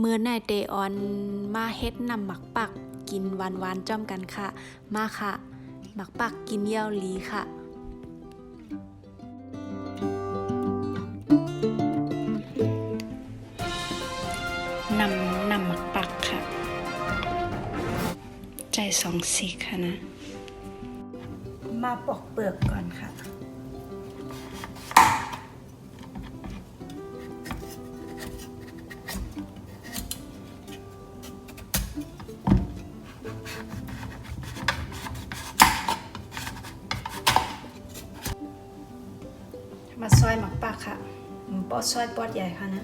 มื้อนายเตออนมาเฮ็ดนำหมักปักกินหวานๆจ้อมกันค่ะ มาค่ะ หมักปักกินเยี่ยวหลีค่ะ นำนำหมักปักค่ะ ใจสองสีค่ะนะ มาปอกเปลือกก่อนค่ะ ซอยปอดใหญ่ค่ะนะ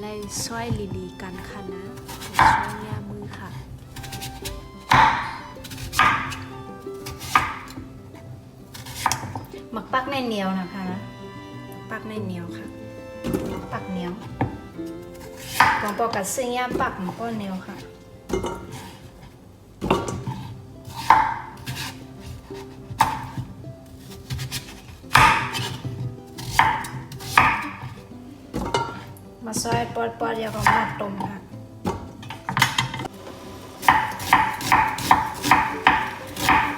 ไล่ช่วยลีลีกันค่ะนะช่วยแง่มือค่ะหมักปักในเหนียวนะคะ ปักในเหนียวค่ะ ปักเหนียวของปอกัดซึ่งย่าปักหมักก็เหนียวค่ะ มาซอยปอดปอดเดียวก็มาต้มค่ะ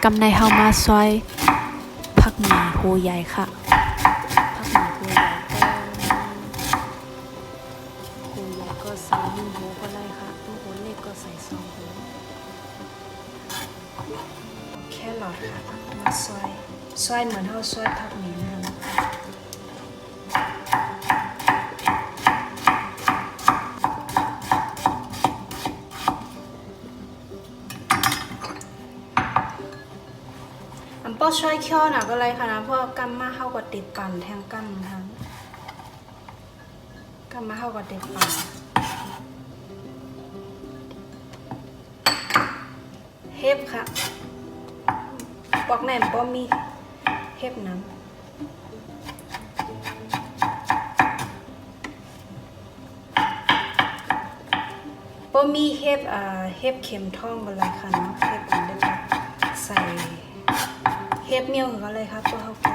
กำในเฮามาซอยผักหมี่โหใหญ่ค่ะผักหมี่โหใหญ่ก็โหใหญ่ก็ใส่หนึ่งโหก็ได้ค่ะตัวโหเล็กก็ใส่สองโหแค่หลอดค่ะมาซอยซอยเหมือนเฮาซอยผักหมี่นะคะ ช่วยเคี่ยวหน่ะก็เลยค่ะนะเพราะกำมาเข้ากับติดปั่นแทงกำทั้งกำมาเข้ากับติดปั่นเฮ็บค่ะปอกแหนมป้อมมีเฮ็บน้ำป้อมีเฮ็บอ่าเฮ็บเข็มทองก็เลยค่ะเนาะเฮ็บอันเล็กๆใส่ เฮ็ บเมียวเหมืองเขาเลยครับตัวเขาก็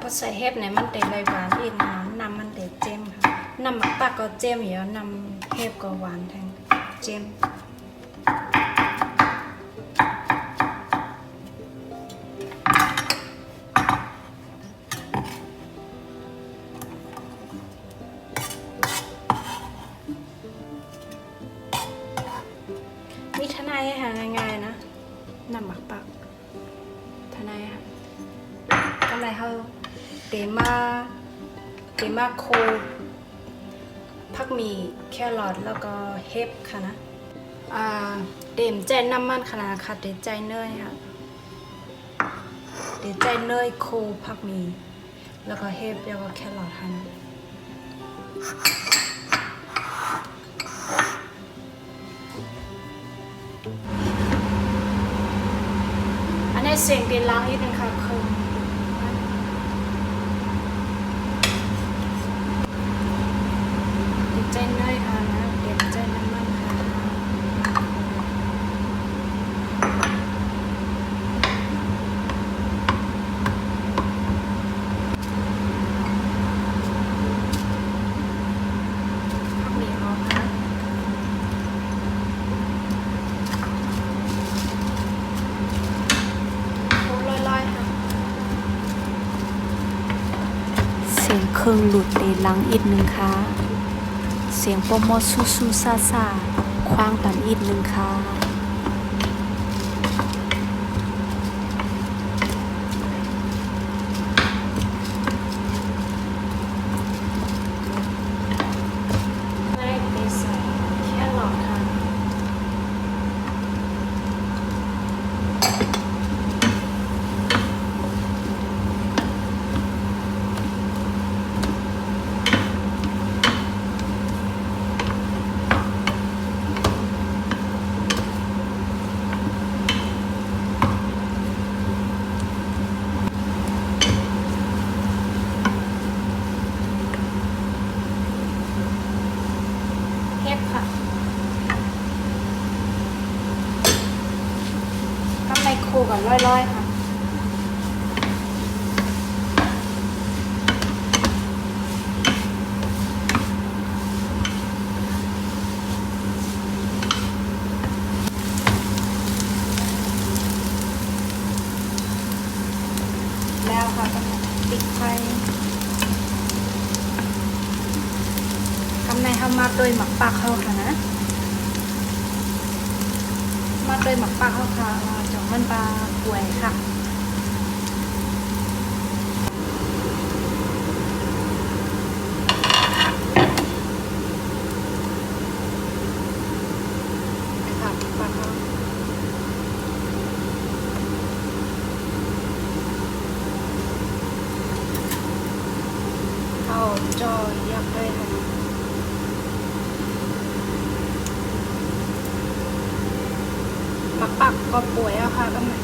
พอใส่เฮ็บเนี่ยมันเตะเลยหวานอีกนะน้ำมันเตะเจมค่ะน้ำมักปากก็เจมอยู่แล้วน้ำเฮ็บก็หวานแทงเจม เตมาโคผักมีแครอทแล้วก็เห็บค่ะนะอ่าเต็มใจน้ำมันขนาดค่ะเต็มใจเนยค่ะเต็มใจเนยโคผักมี แล้วก็เห็บแล้วก็แครอทค่ะนะอันนี้เสียงเตียนล้างนิดนึงค่ะคือเต็มใจเนยค่ะนะเต็มใจน้ำมันค่ะ ผักหมี่เขาค่ะโอ้ลอยๆค่ะ เสียงเครื่องหลุดในลังอีกหนึ่งค่ะ เสียงโปรโมทสู้ๆซาซาคว้างตันอีกหนึ่งค่ะ ไม่ได้ใส่แค่หลอดค่ะ เก่อนร้อยๆค่ะแล้วค่ะกำลังปิดไฟกำในทำมาโดยหมักปากเขาค่ะนะ มาโดยหมักปากเขาค่ะ มันปลาป่วยค่ะปลาเขาเอาจอยักษ์ด้วยค่ะ หมักปักก็ป่วยอะค่ะก็มา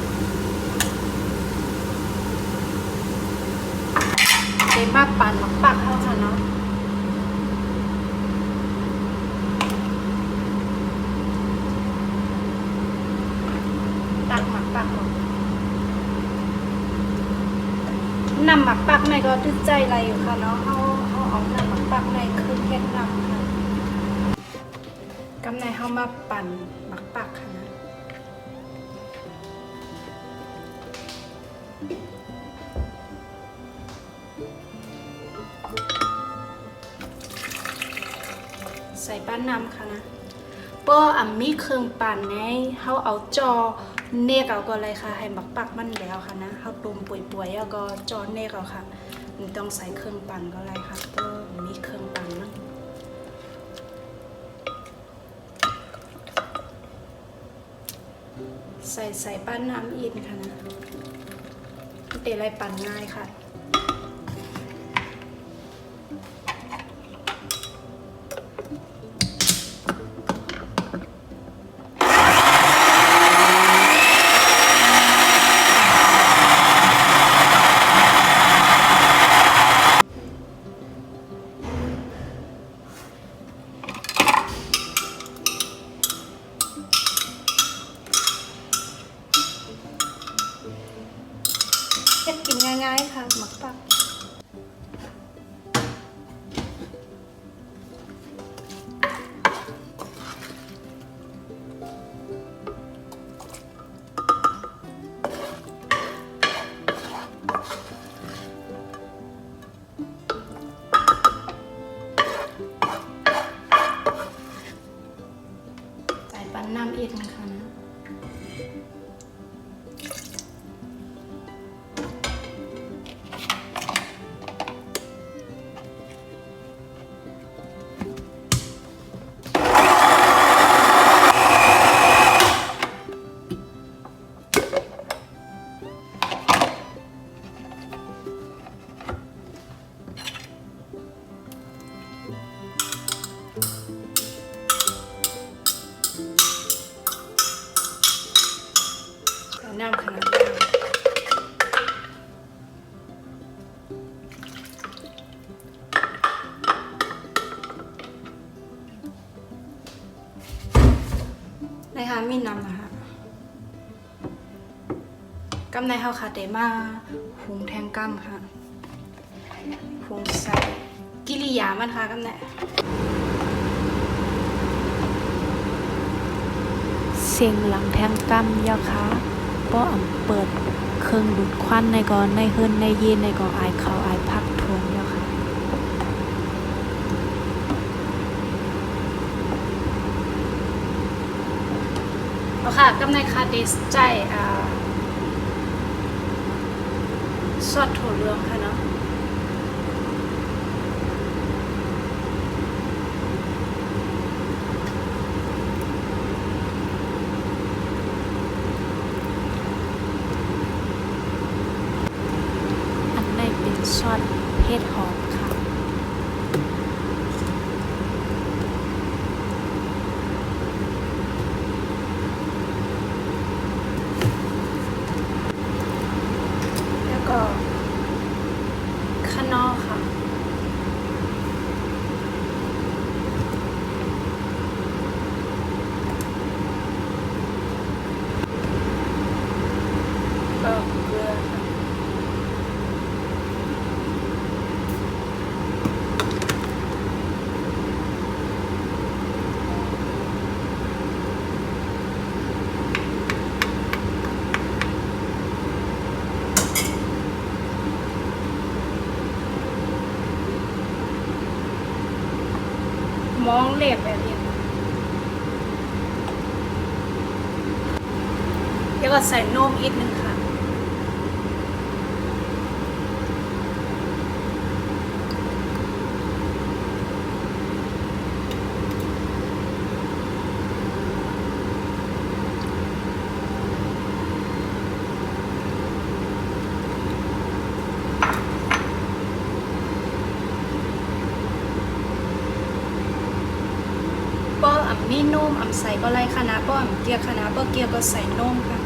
เดมาปั่นหมักปักเข้าค่ะเนาะตักหมักปักออกนำหมักปักในก็ตึกใจอะ ใส่ป้านน้ำค่ะนะเป้ออ่ำมีเครื่องปั่นไงเขาเอาจอเนกเอาก็เลยค่ะ ให้บักปักมันแล้วค่ะนะเขาตุ่มป่วยๆแล้วก็จอเนกเอาค่ะมันต้องใส่เครื่องปั่นก็เลยค่ะเป้อมีเครื่องปั่นนะใส่ใส่ป้านน้ำอินค่ะนะเตะอะไรปั่นง่ายค่ะ น้ำขนาดนี้นะคะมีน้ำนะคะกำในเฮาค่ะเดมาหุงแทงกำค่ะหุงใส่กิริยามันค่ะกำในเสียงหลังแทงกำเยาคะ ป้ออ่ำเปิดเครื่องดูดควันในก่อนในเฮิรนในเย็นในก่ออายเขาอายพักทวนเยาค่ะเอาค่ะกำในคาเดสใจอ่าสอดถั่วเหลืองค่ะเนาะ อันในเป็นซอสเผ็ดหอมค่ะ แล้วก็ข้างนอกค่ะ แมองเล็บแบบนี้ แล้วก็ใส่นมอีกหนึ่งค่ะ ป้ออ่ำมีนมอ่ำใส่ก็ไรคณะป้ออ่ำเกียร์คณะป้อเกียร์ก็ใส่นมค่ะ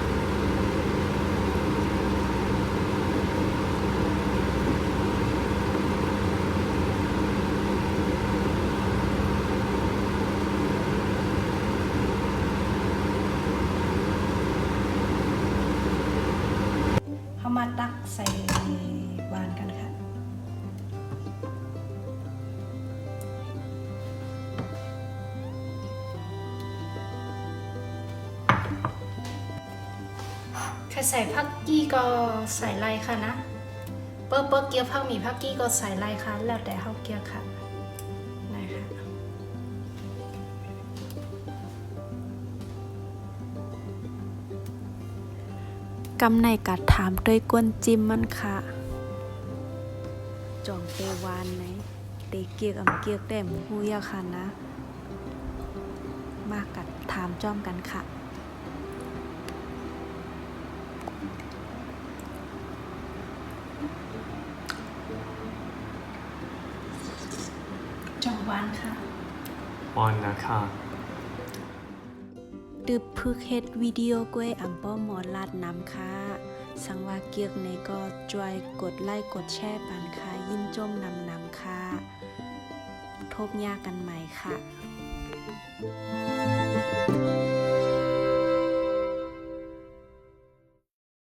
ใครใส่ผักกี้ก็ใส่ไรค่ะนะ เปิ้ลเปิ้ลเกี๊ยวผักหมี่ผักกี้ก็ใส่ไรค่ะ แล้วแต่เขาเกี๊ยวค่ะนะคะกำในกัดถามด้วยกวนจิ้มมันค่ะ จองเตวานไหนเตเกียกอำเกียกได้มูฮู้ยาค่ะนะ มากัดถามจ้อมกันค่ะ จองวานค่ะออนนะคะ ดึบพึกเฮ็ดวิดีโอกล้วยอำป้อหมอลาดน้ำค่ะ สังว่าเกียกในก็จวยกดไลค์กดแชร์ปันค่ะยินจมนำนำค่ะ ทบยากันใหม่ค่ะ